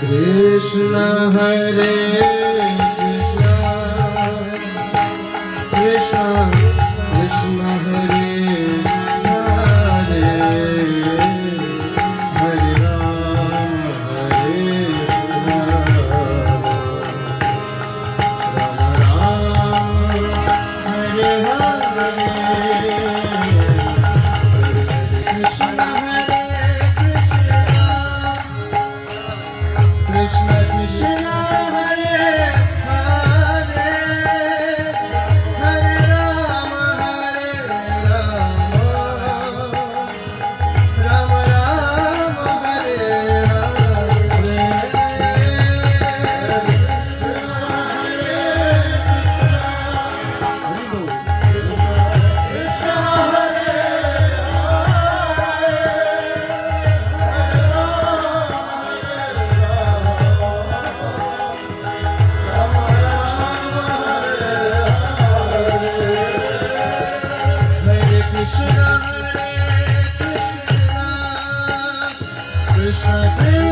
Krishna Hare Krishna Krishna Krishna Hare Krishna, Krishna.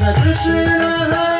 才是真实的。